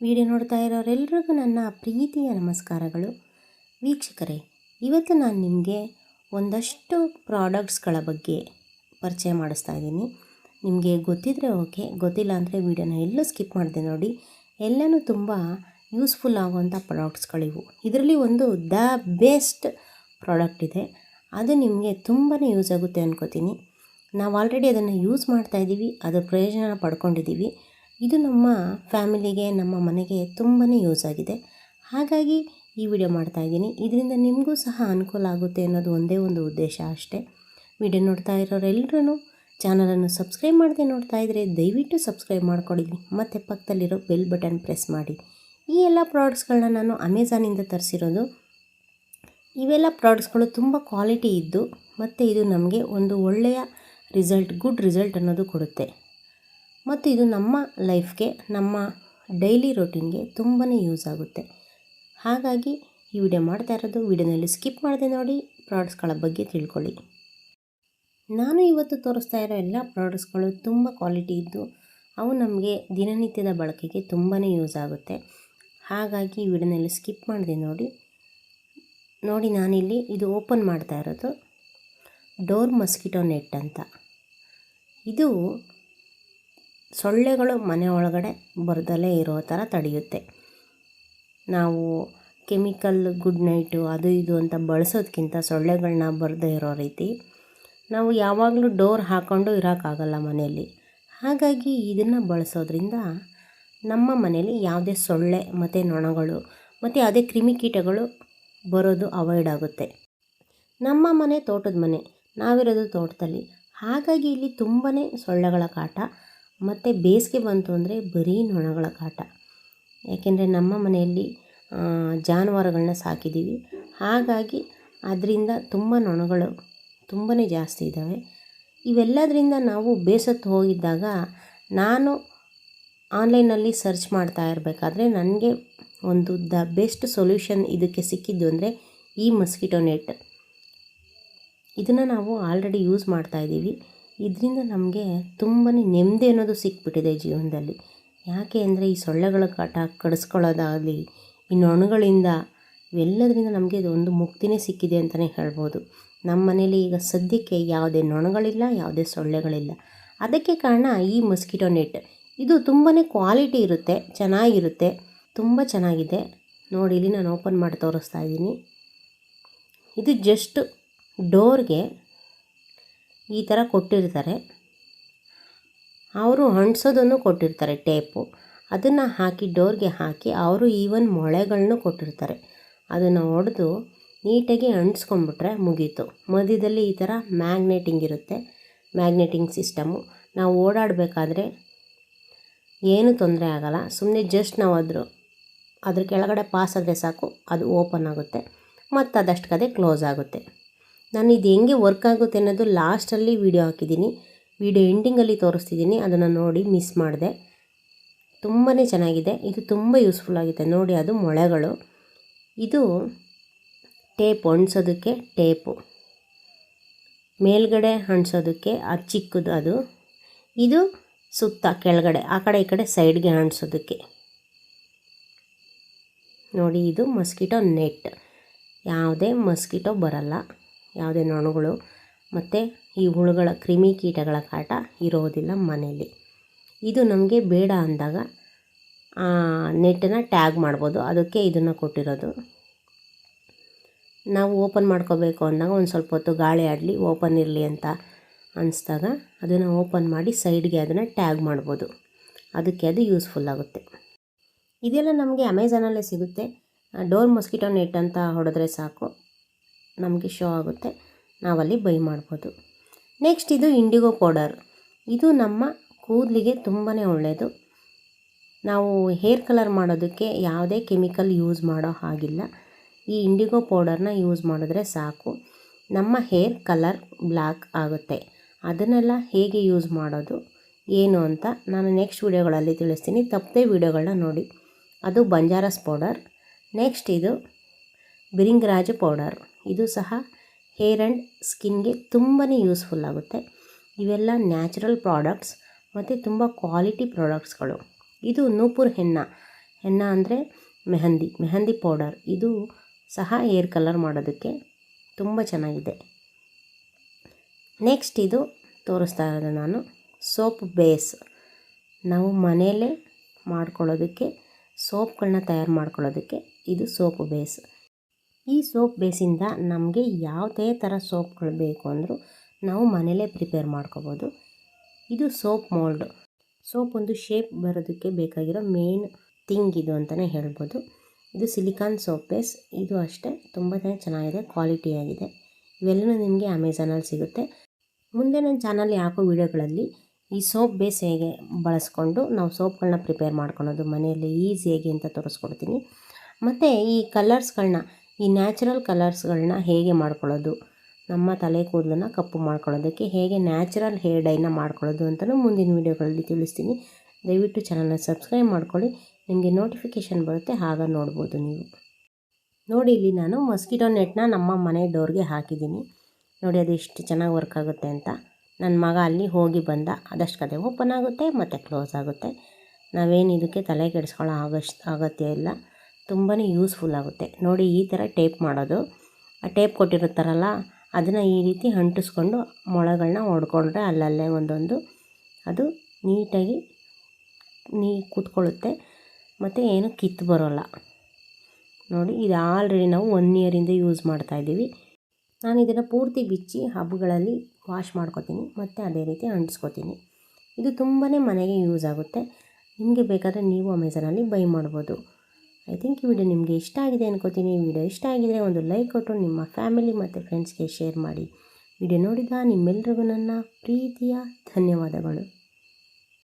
Video ನೋಡ್ತಾ ಇರೋರೆಲ್ರಿಗೂ ನನ್ನ ಪ್ರೀತಿಯ ನಮಸ್ಕಾರಗಳು. ವೀಕ್ಷಕರೇ, ಇವತ್ತು ನಾನು ನಿಮಗೆ ಒಂದಷ್ಟು ಪ್ರಾಡಕ್ಟ್ಸ್ಗಳ ಬಗ್ಗೆ ಪರಿಚಯ ಮಾಡಿಸ್ತಾ ಇದ್ದೀನಿ. ನಿಮಗೆ ಗೊತ್ತಿದ್ರೆ ಓಕೆ, ಗೊತ್ತಿಲ್ಲ ಅಂದರೆ ವಿಡಿಯೋನ ಎಲ್ಲೂ ಸ್ಕಿಪ್ ಮಾಡಿದೆ ನೋಡಿ. ಎಲ್ಲನೂ ತುಂಬ ಯೂಸ್ಫುಲ್ ಆಗುವಂಥ ಪ್ರಾಡಕ್ಟ್ಸ್ಗಳಿವು. ಇದರಲ್ಲಿ ಒಂದು ದ ಬೆಸ್ಟ್ ಪ್ರಾಡಕ್ಟ್ ಇದೆ. ಅದು ನಿಮಗೆ ತುಂಬಾ ಯೂಸ್ ಆಗುತ್ತೆ ಅನ್ಕೋತೀನಿ. ನಾವು ಆಲ್ರೆಡಿ ಅದನ್ನು ಯೂಸ್ ಮಾಡ್ತಾ ಇದ್ದೀವಿ ಅದರ ಪ್ರಯೋಜನ ಪಡ್ಕೊಂಡಿದ್ದೀವಿ. ಇದು ನಮ್ಮ ಫ್ಯಾಮಿಲಿಗೆ, ನಮ್ಮ ಮನೆಗೆ ತುಂಬಾ ಯೂಸ್ ಆಗಿದೆ. ಹಾಗಾಗಿ ಈ ವಿಡಿಯೋ ಮಾಡ್ತಾ ಇದ್ದೀನಿ. ಇದರಿಂದ ನಿಮಗೂ ಸಹ ಅನುಕೂಲ ಆಗುತ್ತೆ ಅನ್ನೋದು ಒಂದೇ ಒಂದು ಉದ್ದೇಶ ಅಷ್ಟೇ. ವಿಡಿಯೋ ನೋಡ್ತಾ ಇರೋರೆಲ್ಲರೂ ಚಾನಲನ್ನು ಸಬ್ಸ್ಕ್ರೈಬ್ ಮಾಡದೆ ನೋಡ್ತಾ ಇದ್ದರೆ ದಯವಿಟ್ಟು ಸಬ್ಸ್ಕ್ರೈಬ್ ಮಾಡ್ಕೊಳ್ಳಿ. ಮತ್ತು ಪಕ್ಕದಲ್ಲಿರೋ ಬೆಲ್ ಬಟನ್ ಪ್ರೆಸ್ ಮಾಡಿ. ಈ ಎಲ್ಲ ಪ್ರಾಡಕ್ಟ್ಸ್ಗಳನ್ನ ನಾನು ಅಮೆಝಾನಿಂದ ತರಿಸಿರೋದು. ಇವೆಲ್ಲ ಪ್ರಾಡಕ್ಟ್ಸ್ಗಳು ತುಂಬ ಕ್ವಾಲಿಟಿ ಇದ್ದು, ಮತ್ತು ಇದು ನಮಗೆ ಒಂದು ಒಳ್ಳೆಯ ರಿಸಲ್ಟ್, ಗುಡ್ ರಿಸಲ್ಟ್ ಅನ್ನೋದು ಕೊಡುತ್ತೆ. ಮತ್ತು ಇದು ನಮ್ಮ ಲೈಫ್ಗೆ, ನಮ್ಮ ಡೈಲಿ ರೊಟೀನ್ಗೆ ತುಂಬಾ ಯೂಸ್ ಆಗುತ್ತೆ. ಹಾಗಾಗಿ ಈ ವಿಡಿಯೋ ಮಾಡ್ತಾ ಇರೋದು ವಿಡಿಯೋನಲ್ಲಿ ಸ್ಕಿಪ್ ಮಾಡದೆ ನೋಡಿ, ಪ್ರಾಡಕ್ಟ್ಸ್ಗಳ ಬಗ್ಗೆ ತಿಳ್ಕೊಳ್ಳಿ. ನಾನು ಇವತ್ತು ತೋರಿಸ್ತಾ ಇರೋ ಎಲ್ಲ ಪ್ರಾಡಕ್ಟ್ಸ್ಗಳು ತುಂಬ ಕ್ವಾಲಿಟಿ ಇದ್ದು, ಅವು ನಮಗೆ ದಿನನಿತ್ಯದ ಬಳಕೆಗೆ ತುಂಬಾ ಯೂಸ್ ಆಗುತ್ತೆ. ಹಾಗಾಗಿ ಈ ವಿಡಿಯೋನಲ್ಲಿ ಸ್ಕಿಪ್ ಮಾಡಿದೆ ನೋಡಿ ನೋಡಿ ನಾನಿಲ್ಲಿ ಇದು ಓಪನ್ ಮಾಡ್ತಾ ಇರೋದು ಡೋರ್ ಮಸ್ಕಿಟೋ ನೆಟ್ ಅಂತ. ಇದು ಸೊಳ್ಳೆಗಳು ಮನೆ ಒಳಗಡೆ ಬರ್ದಲೇ ಇರೋ ಥರ ತಡೆಯುತ್ತೆ. ನಾವು ಕೆಮಿಕಲ್, ಗುಡ್ ನೈಟು, ಅದು ಇದು ಅಂತ ಬಳಸೋದಕ್ಕಿಂತ ಸೊಳ್ಳೆಗಳನ್ನ ಬರದೇ ಇರೋ ರೀತಿ ನಾವು ಯಾವಾಗಲೂ ಡೋರ್ ಹಾಕ್ಕೊಂಡು ಇರೋಕ್ಕಾಗಲ್ಲ ಮನೆಯಲ್ಲಿ. ಹಾಗಾಗಿ ಇದನ್ನು ಬಳಸೋದ್ರಿಂದ ನಮ್ಮ ಮನೆಯಲ್ಲಿ ಯಾವುದೇ ಸೊಳ್ಳೆ ಮತ್ತು ನೊಣಗಳು ಮತ್ತು ಯಾವುದೇ ಕ್ರಿಮಿಕೀಟಗಳು ಬರೋದು ಅವಾಯ್ಡ್ ಆಗುತ್ತೆ. ನಮ್ಮ ಮನೆ ತೋಟದ ಮನೆ, ನಾವಿರೋದು ತೋಟದಲ್ಲಿ. ಹಾಗಾಗಿ ಇಲ್ಲಿ ತುಂಬಾ ಸೊಳ್ಳೆಗಳ ಕಾಟ ಮತ್ತು ಬೇಸಿಗೆ ಬಂತು ಅಂದರೆ ಬರೀ ನೊಣಗಳ ಕಾಟ. ಯಾಕೆಂದರೆ ನಮ್ಮ ಮನೆಯಲ್ಲಿ ಜಾನುವಾರುಗಳನ್ನ ಸಾಕಿದ್ದೀವಿ ಹಾಗಾಗಿ ಅದರಿಂದ ತುಂಬ ನೊಣಗಳು ತುಂಬಾ ಜಾಸ್ತಿ ಇದ್ದಾವೆ ಇವೆಲ್ಲದರಿಂದ ನಾವು ಬೇಸತ್ತು ಹೋಗಿದ್ದಾಗ ನಾನು ಆನ್ಲೈನಲ್ಲಿ ಸರ್ಚ್ ಮಾಡ್ತಾ ಇರಬೇಕಾದ್ರೆ ನನಗೆ ಒಂದು ದ ಬೆಸ್ಟ್ ಸೊಲ್ಯೂಷನ್ ಇದಕ್ಕೆ ಸಿಕ್ಕಿದ್ದು ಅಂದರೆ ಈ ಮಸ್ಕಿಟೋ ನೆಟ್. ಇದನ್ನು ನಾವು ಆಲ್ರೆಡಿ ಯೂಸ್ ಮಾಡ್ತಾ ಇದ್ದೀವಿ. ಇದರಿಂದ ನಮಗೆ ತುಂಬಾ ನೆಮ್ಮದಿ ಅನ್ನೋದು ಸಿಕ್ಬಿಟ್ಟಿದೆ ಜೀವನದಲ್ಲಿ. ಯಾಕೆ ಅಂದರೆ ಈ ಸೊಳ್ಳೆಗಳ ಕಾಟ, ಕಡಿಸ್ಕೊಳ್ಳೋದಾಗಲಿ, ಈ ನೊಣಗಳಿಂದ ಇವೆಲ್ಲದರಿಂದ ನಮಗೆ ಇದು ಒಂದು ಮುಕ್ತಿನೇ ಸಿಕ್ಕಿದೆ ಅಂತಲೇ ಹೇಳ್ಬೋದು. ನಮ್ಮ ಮನೇಲಿ ಈಗ ಸದ್ಯಕ್ಕೆ ಯಾವುದೇ ನೊಣಗಳಿಲ್ಲ, ಯಾವುದೇ ಸೊಳ್ಳೆಗಳಿಲ್ಲ. ಅದಕ್ಕೆ ಕಾರಣ ಈ ಮಸ್ಕಿಟೋ ನೆಟ್ ಇದು ತುಂಬಾ ಕ್ವಾಲಿಟಿ ಇರುತ್ತೆ, ಚೆನ್ನಾಗಿರುತ್ತೆ, ತುಂಬ ಚೆನ್ನಾಗಿದೆ. ನೋಡಿ, ಇಲ್ಲಿ ನಾನು ಓಪನ್ ಮಾಡಿ ತೋರಿಸ್ತಾ ಇದ್ದೀನಿ. ಇದು ಜಸ್ಟ್ ಡೋರ್ಗೆ ಈ ಥರ ಕೊಟ್ಟಿರ್ತಾರೆ. ಅವರು ಅಂಟಿಸೋದನ್ನು ಕೊಟ್ಟಿರ್ತಾರೆ ಟೇಪು. ಅದನ್ನು ಹಾಕಿ, ಡೋರ್ಗೆ ಹಾಕಿ ಅವರು ಈವನ್ ಮೊಳೆಗಳನ್ನು ಕೊಟ್ಟಿರ್ತಾರೆ. ಅದನ್ನು ಹೊಡೆದು ನೀಟಾಗಿ ಅಂಟಿಸ್ಕೊಂಬಿಟ್ರೆ ಮುಗೀತು. ಮಧ್ಯದಲ್ಲಿ ಈ ಥರ ಮ್ಯಾಗ್ನೆಟಿಂಗ್ ಇರುತ್ತೆ, ಮ್ಯಾಗ್ನೆಟಿಂಗ್ ಸಿಸ್ಟಮು. ನಾವು ಓಡಾಡಬೇಕಾದ್ರೆ ಏನೂ ತೊಂದರೆ ಆಗೋಲ್ಲ. ಸುಮ್ಮನೆ ಜಸ್ಟ್ ನಾವು ಅದ್ರ ಅದ್ರ ಕೆಳಗಡೆ ಪಾಸ್ ಆದರೆ ಸಾಕು, ಅದು ಓಪನ್ ಆಗುತ್ತೆ. ಮತ್ತು ಅದಷ್ಟು ಕದೆ ಕ್ಲೋಸ್ ಆಗುತ್ತೆ. ನಾನು ಇದು ಹೆಂಗೆ ವರ್ಕ್ ಆಗುತ್ತೆ ಅನ್ನೋದು ಲಾಸ್ಟಲ್ಲಿ ವೀಡಿಯೋ ಹಾಕಿದ್ದೀನಿ. ವೀಡಿಯೋ ಎಂಡಿಂಗಲ್ಲಿ ತೋರಿಸ್ತಿದ್ದೀನಿ. ಅದನ್ನು ನೋಡಿ ಮಿಸ್ ಮಾಡಿದೆ. ತುಂಬಾ ಚೆನ್ನಾಗಿದೆ. ಇದು ತುಂಬ ಯೂಸ್ಫುಲ್ ಆಗಿದೆ. ನೋಡಿ ಅದು ಮೊಳೆಗಳು. ಇದು ಟೇಪ್ ಒಣಸೋದಕ್ಕೆ ಟೇಪು ಮೇಲ್ಗಡೆ ಅಂಟಿಸೋದಕ್ಕೆ ಅದು ಚಿಕ್ಕದು ಅದು. ಇದು ಸುತ್ತ, ಕೆಳಗಡೆ, ಆ ಕಡೆ ಈ ಕಡೆ ಸೈಡ್ಗೆ ಅಂಟಿಸೋದಕ್ಕೆ ನೋಡಿ ಇದು ಮಸ್ಕಿಟೋ ನೆಟ್ ಯಾವುದೇ ಮಸ್ಕಿಟೋ ಬರಲ್ಲ. ಯಾವುದೇ ನೊಣಗಳು ಮತ್ತು ಈ ಹುಳುಗಳ ಕ್ರಿಮಿ ಕೀಟಗಳ ಕಾಟ ಇರೋದಿಲ್ಲ ಮನೆಯಲ್ಲಿ. ಇದು ನಮಗೆ ಬೇಡ ಅಂದಾಗ ನೆಟ್ಟನ್ನು ಟ್ಯಾಗ್ ಮಾಡ್ಬೋದು. ಅದಕ್ಕೆ ಇದನ್ನು ಕೊಟ್ಟಿರೋದು. ನಾವು ಓಪನ್ ಮಾಡ್ಕೋಬೇಕು ಅಂದಾಗ ಒಂದು ಸ್ವಲ್ಪ ಹೊತ್ತು ಗಾಳಿ ಆಡಲಿ, ಓಪನ್ ಇರಲಿ ಅಂತ ಅನಿಸ್ದಾಗ ಅದನ್ನು ಓಪನ್ ಮಾಡಿ ಸೈಡ್ಗೆ ಅದನ್ನು ಟ್ಯಾಗ್ ಮಾಡ್ಬೋದು. ಅದಕ್ಕೆ ಅದು ಯೂಸ್ಫುಲ್ ಆಗುತ್ತೆ. ಇದೆಲ್ಲ ನಮಗೆ ಅಮೆಝಾನಲ್ಲೇ ಸಿಗುತ್ತೆ. ಡೋರ್ ಮೊಸ್ಕಿಟೋ ನೆಟ್ ಅಂತ ಹೊಡೆದ್ರೆ ಸಾಕು. ನಮಗೆ ಶೋ ಆಗುತ್ತೆ, ನಾವಲ್ಲಿ ಬೈ ಮಾಡ್ಬೋದು. ನೆಕ್ಸ್ಟ್ ಇದು ಇಂಡಿಗೋ ಪೌಡರ್ ಇದು ನಮ್ಮ ಕೂದಲಿಗೆ ತುಂಬಾ ಒಳ್ಳೆಯದು ನಾವು ಹೇರ್ ಕಲರ್ ಮಾಡೋದಕ್ಕೆ ಯಾವುದೇ ಕೆಮಿಕಲ್ ಯೂಸ್ ಮಾಡೋ ಹಾಗಿಲ್ಲ. ಈ ಇಂಡಿಗೋ ಪೌಡರ್ನ ಯೂಸ್ ಮಾಡಿದ್ರೆ ಸಾಕು. ನಮ್ಮ ಹೇರ್ ಕಲರ್ ಬ್ಲ್ಯಾಕ್ ಆಗುತ್ತೆ. ಅದನ್ನೆಲ್ಲ ಹೇಗೆ ಯೂಸ್ ಮಾಡೋದು, ಏನು ಅಂತ ನಾನು ನೆಕ್ಸ್ಟ್ ವೀಡಿಯೋಗಳಲ್ಲಿ ತಿಳಿಸ್ತೀನಿ. ತಪ್ಪದೇ ವೀಡಿಯೋಗಳನ್ನ ನೋಡಿ. ಅದು ಬಂಜಾರಸ್ ಪೌಡರ್ ನೆಕ್ಸ್ಟ್ ಇದು ಬಿರಿಂಗ್ರಾಜ್ ಪೌಡರ್ ಇದು ಸಹ ಹೇರ್ ಆ್ಯಂಡ್ ಸ್ಕಿನ್ಗೆ ತುಂಬಾ ಯೂಸ್ಫುಲ್ ಆಗುತ್ತೆ. ಇವೆಲ್ಲ ನ್ಯಾಚುರಲ್ ಪ್ರಾಡಕ್ಟ್ಸ್ ಮತ್ತು ತುಂಬ ಕ್ವಾಲಿಟಿ ಪ್ರಾಡಕ್ಟ್ಸ್ಗಳು. ಇದು ನೂಪುರ್ ಹೆನ್ನ ಹೆನ್ನ ಅಂದರೆ ಮೆಹಂದಿ ಮೆಹಂದಿ ಪೌಡರ್. ಇದು ಸಹ ಏರ್ ಕಲರ್ ಮಾಡೋದಕ್ಕೆ ತುಂಬ ಚೆನ್ನಾಗಿದೆ. ನೆಕ್ಸ್ಟ್ ಇದು ತೋರಿಸ್ತಾ ಇರೋದು ನಾನು, ಸೋಪ್ ಬೇಸ್. ನಾವು ಮನೆಯಲ್ಲೇ ಮಾಡ್ಕೊಳ್ಳೋದಕ್ಕೆ, ಸೋಪ್ಗಳನ್ನ ತಯಾರು ಮಾಡ್ಕೊಳ್ಳೋದಕ್ಕೆ ಇದು ಸೋಪ್ ಬೇಸ್. ಈ ಸೋಪ್ ಬೇಸಿಂದ ನಮಗೆ ಯಾವುದೇ ಥರ ಸೋಪ್ಗಳು ಬೇಕು ಅಂದರೂ ನಾವು ಮನೇಲೇ ಪ್ರಿಪೇರ್ ಮಾಡ್ಕೋಬೋದು. ಇದು ಸೋಪ್ ಮೋಲ್ಡ್. ಸೋಪ್ ಒಂದು ಶೇಪ್ ಬರೋದಕ್ಕೆ ಬೇಕಾಗಿರೋ ಮೇನ್ ಥಿಂಗ್ ಇದು ಅಂತಲೇ ಹೇಳ್ಬೋದು. ಇದು ಸಿಲಿಕಾನ್ ಸೋಪ್ ಬೇಸ್. ಇದು ಅಷ್ಟೇ ತುಂಬಾ ಚೆನ್ನಾಗಿದೆ, ಕ್ವಾಲಿಟಿ ಆಗಿದೆ. ಇವೆಲ್ಲನೂ ನಿಮಗೆ ಅಮೆಝಾನಲ್ಲಿ ಸಿಗುತ್ತೆ. ಮುಂದೆ ನನ್ನ ಚಾನಲ್ ಹಾಕೋ ವೀಡಿಯೋಗಳಲ್ಲಿ ಈ ಸೋಪ್ ಬೇಸ್ ಹೇಗೆ ಬಳಸ್ಕೊಂಡು ನಾವು ಸೋಪ್ಗಳನ್ನ ಪ್ರಿಪೇರ್ ಮಾಡ್ಕೊಳೋದು, ಮನೆಯಲ್ಲಿ ಈಸಿಯಾಗಿ ಅಂತ ತೋರಿಸ್ಕೊಡ್ತೀನಿ. ಮತ್ತು ಈ ಕಲರ್ಸ್ಗಳನ್ನ ಈ ನ್ಯಾಚುರಲ್ ಕಲರ್ಸ್ಗಳನ್ನ ಹೇಗೆ ಮಾಡ್ಕೊಳ್ಳೋದು? ನಮ್ಮ ತಲೆ ಕೂದಲನ್ನು ಕಪ್ಪು ಮಾಡ್ಕೊಳ್ಳೋದಕ್ಕೆ ಹೇಗೆ ನ್ಯಾಚುರಲ್ ಹೇರ್ ಡೈನ ಮಾಡ್ಕೊಳ್ಳೋದು ಅಂತಲೂ ಮುಂದಿನ ವೀಡಿಯೋಗಳಲ್ಲಿ ತಿಳಿಸ್ತೀನಿ. ದಯವಿಟ್ಟು ಚಾನಲ್ನ ಸಬ್ಸ್ಕ್ರೈಬ್ ಮಾಡ್ಕೊಳ್ಳಿ, ನಿಮಗೆ ನೋಟಿಫಿಕೇಷನ್ ಬರುತ್ತೆ ಆಗ ನೋಡ್ಬೋದು ನೀವು. ನೋಡಿ, ಇಲ್ಲಿ ನಾನು ಮಸ್ಕಿಟೋ ನೆಟ್ನ ನಮ್ಮ ಮನೆ ಡೋರ್ಗೆ ಹಾಕಿದ್ದೀನಿ. ನೋಡಿ, ಅದು ಎಷ್ಟು ಚೆನ್ನಾಗಿ ವರ್ಕ್ ಆಗುತ್ತೆ ಅಂತ. ನನ್ನ ಮಗ ಅಲ್ಲಿ ಹೋಗಿ ಬಂದ, ಅದಷ್ಟು ಕತೆ ಓಪನ್ ಆಗುತ್ತೆ, ಮತ್ತು ಕ್ಲೋಸ್ ಆಗುತ್ತೆ. ನಾವೇನು ಇದಕ್ಕೆ ತಲೆ ಕೆಡಿಸ್ಕೊಳ್ಳೋ ಆಗಷ್ಟು ಅಗತ್ಯ ಇಲ್ಲ. ತುಂಬಾ ಯೂಸ್ಫುಲ್ ಆಗುತ್ತೆ. ನೋಡಿ ಈ ಥರ ಟೇಪ್ ಮಾಡೋದು. ಆ ಟೇಪ್ ಕೊಟ್ಟಿರುತ್ತಾರಲ್ಲ, ಅದನ್ನು ಈ ರೀತಿ ಅಂಟಿಸ್ಕೊಂಡು ಮೊಳಗಳನ್ನ ಹೊಡ್ಕೊಂಡ್ರೆ ಅಲ್ಲಲ್ಲೇ ಒಂದೊಂದು ಅದು ನೀಟಾಗಿ ನೀ ಕೂತ್ಕೊಳ್ಳುತ್ತೆ. ಮತ್ತು ಏನು ಕಿತ್ತು ಬರೋಲ್ಲ. ನೋಡಿ, ಇದು ಆಲ್ರೆಡಿ ನಾವು ಒನ್ ಇಯರಿಂದ ಯೂಸ್ ಮಾಡ್ತಾಯಿದ್ದೀವಿ ನಾನು ಇದನ್ನು ಪೂರ್ತಿ ಬಿಚ್ಚಿ ಹಬ್ಬಗಳಲ್ಲಿ ವಾಶ್ ಮಾಡ್ಕೊತೀನಿ, ಮತ್ತು ಅದೇ ರೀತಿ ಅಂಟಿಸ್ಕೊತೀನಿ. ಇದು ತುಂಬಾ ಮನೆಗೆ ಯೂಸ್ ಆಗುತ್ತೆ. ನಿಮಗೆ ಬೇಕಾದರೆ ನೀವು ಅಮೆಝಾನಲ್ಲಿ ಬೈ ಮಾಡ್ಬೋದು. ಐ ಥಿಂಕ್ ಈ ವಿಡಿಯೋ ನಿಮಗೆ ಇಷ್ಟ ಆಗಿದೆ ಅನ್ಕೋತೀನಿ. ಈ ವಿಡಿಯೋ ಇಷ್ಟ ಆಗಿದರೆ ಒಂದು ಲೈಕ್ ಕೊಟ್ಟು ನಿಮ್ಮ ಫ್ಯಾಮಿಲಿ ಮತ್ತು ಫ್ರೆಂಡ್ಸ್ಗೆ ಶೇರ್ ಮಾಡಿ. ವಿಡಿಯೋ ನೋಡಿದ ನಿಮ್ಮೆಲ್ರಿಗೂ ನನ್ನ ಪ್ರೀತಿಯ ಧನ್ಯವಾದಗಳು.